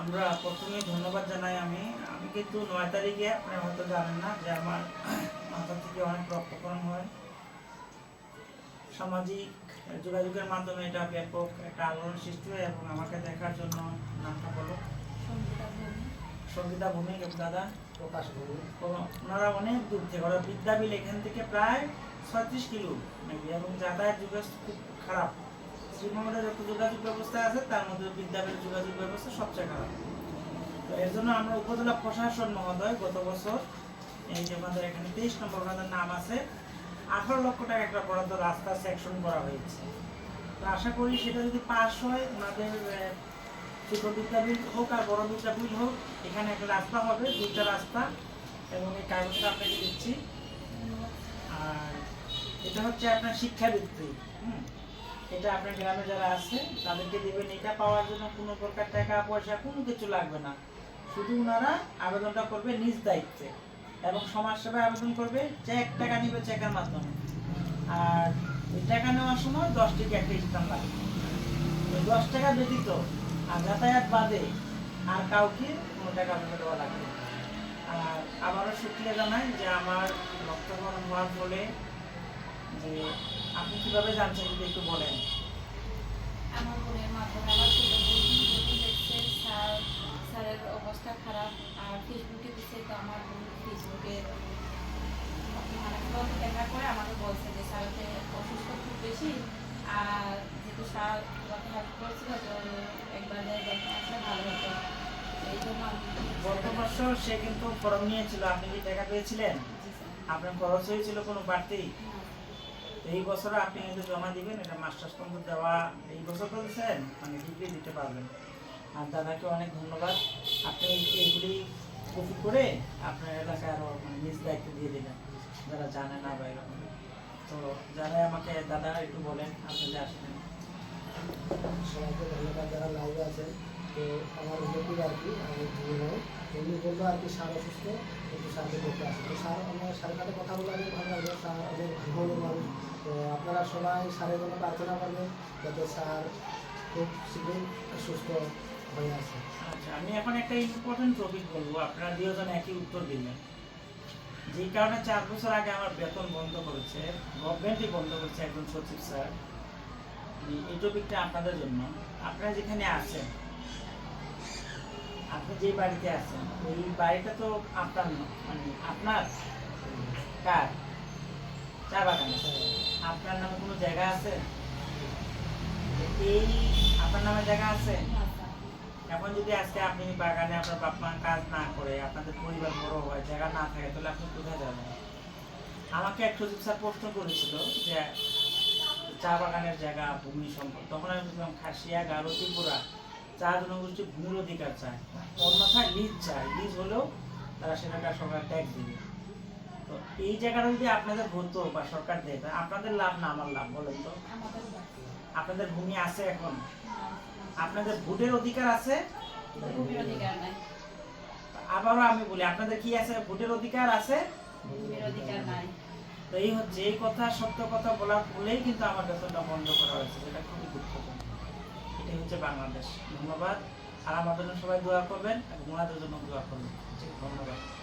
আমরা প্রথমে ধন্যবাদ জানাই আমি। আমি কিন্তু নয় তারিখে আপনি হয়তো জানেন না যে আমার মাথা থেকে অনেক রক্তকরণ হয়। সামাজিক যোগাযোগের মাধ্যমে এটা ব্যাপক একটা আলোড়ন সৃষ্টি হয় এবং আমাকে দেখার জন্য নামটা বলো। সঙ্গীতা ভূমিক। এবং দাদা। প্রকাশ করুন তো ওনারা অনেক দূর থেকে ওরা বিদ্যাবিল এখান থেকে প্রায় ছয়ত্রিশ কিলো নাকি? এবং যাতায়াত যোগাযোগ খুব খারাপ। শ্রীমঙ্গলের যত যোগাযোগ ব্যবস্থা আছে, তার মধ্যে বিদ্যাবিল যোগাযোগ ব্যবস্থা সবচেয়ে খারাপ তো এর জন্য আমরা উপজেলা প্রশাসন মহোদয় গত বছর, এই যে আমাদের এখানে তেইশ নম্বর ওনাদের নাম আছে, আঠারো লক্ষ টাকা একটা বরাদ্দ রাস্তা সেকশন করা হয়েছে। তো আশা করি সেটা যদি পাস হয়, ওনাদের ছোট বিদ্যাবিল হোক আর বড় বিদ্যাবিল হোক, এখানে একটা রাস্তা হবে, দুইটা রাস্তা, এবং এই কাগজটা আপনাকে দিচ্ছি। আর এটা হচ্ছে আপনার শিক্ষাবৃত্তি, হুম? এটা আপনার গ্রামে যারা আছে, তাদেরকে দেবেন। এটা পাওয়ার জন্য কোনো প্রকার টাকা পয়সা, কোনো কিছু লাগবে না। শুধু ওনারা আবেদনটা করবে নিজ দায়িত্বে। এবং সমাজসেবায় আবেদন করবে, চেক টাকা নিবে চেকের মাধ্যমে। আর ওই টাকা নেওয়ার সময় দশ টাকা একটা স্টাম্প লাগবে ওই দশ টাকা ব্যতীত আর যাতায়াত বাদে আর কাউকে কোনো টাকা আপনাকে দেওয়া লাগবে আর আবারও শুক্রিয়া জানাই যে আমার রক্তকরণ হওয়ার ফলে যে আপনি কীভাবে জানছেন যদি একটু বলেন? আমার বোনের মাধ্যমে আমার ছোট বোন দেখছে স্যার স্যারের অবস্থা খারাপ আর ফেসবুকে দিচ্ছে তো আমার বোন ফেসবুকে অনেকবার দেখা করে আমাকে বলছে যে স্যারকে অসুস্থ খুব বেশি আর যেহেতু স্যার আমাকে হেল্প করছিল তো একবার দেখে আসলে ভালো হতো। এই জন্য গত বছর সে কিন্তু ফর্ম নিয়েছিল আপনি কি টাকা পেয়েছিলেন? আপনার খরচ হয়েছিল কোনো বাড়তি? এই বছর আপনি কিন্তু জমা দিবেন, এটা মাস্টার্স দেওয়া এই বছর তো দিচ্ছেন মানে ডিগ্রি দিতে পারবেন। আর দাদাকে অনেক ধন্যবাদ। আপনি এইগুলি কপি করে আপনার এলাকায় আরও মানে নিজ দায়িত্ব দিয়ে দিলেন, যারা জানে না বা এরকম। তো যারা আমাকে দাদা একটু বলেন আপনি যে সবাইকে ধন্যবাদ, যারা লাইভে আছেন। তো আমার আর কি, আমি নয়। উনি আর কি, স্যার অসুস্থ, একটু করতে স্যার, আমার সাথে কথা বলে অনেক ভালো অনেক ভালো সবাই স্যারের জন্য প্রার্থনা করবেন যাতে স্যার খুব শীঘ্রই সুস্থ হয়ে আসে। আচ্ছা আমি এখন একটা ইম্পর্টেন্ট টপিক বলব। আপনারা দুজন একই উত্তর দিবেন যেই কারণে চার বছর আগে আমার বেতন বন্ধ করেছে গভর্নমেন্টই বন্ধ করেছে একজন সচিব স্যার। এই টপিকটা আপনাদের জন্য। আপনারা যেখানে আছেন, আপনি যে বাড়িতে আছেন, ওই বাড়িটা তো আপনার মানে আপনার কার চা বাগানে আপনার নামে কোনো জায়গা আছে? এই আপনার নামে জায়গা আছে? এখন যদি আজকে আপনি বাগানে আপনার বাপ মা কাজ না করে, আপনাদের পরিবার বড় হয়, জায়গা না থাকে, তাহলে আপনি কোথায় যাবেন? আমাকে এক সচিব স্যার প্রশ্ন করেছিল যে, চা বাগানের জায়গা ভূমি সম্পদ। তখন আমি বলছিলাম খাসিয়া, গারো, ত্রিপুরা। চা জনগোষ্ঠী ভূমির অধিকার চায় অন্যথায় লিজ চায় লিজ হলেও তারা সেটাকে সরকার ট্যাক্স দিবে তো এই জায়গাটা যদি আপনাদের হতো বা সরকার দেয় আপনাদের লাভ না আমার লাভ বলেন তো? আপনাদের ভূমি আছে এখন? আপনাদের ভোটের অধিকার আছে? আবারও আমি বলি আপনাদের কি আছে? ভোটের অধিকার আছে? তো এই হচ্ছে এই কথা সত্য কথা বলার বলেই কিন্তু আমার বেতনটা বন্ধ করা হয়েছে যেটা খুবই দুঃখজনক। এটাই হচ্ছে বাংলাদেশ। ধন্যবাদ। আর আমাদের জন্য সবাই দোয়া করবেন এবং ওনাদের জন্য দোয়া করবেন। ধন্যবাদ।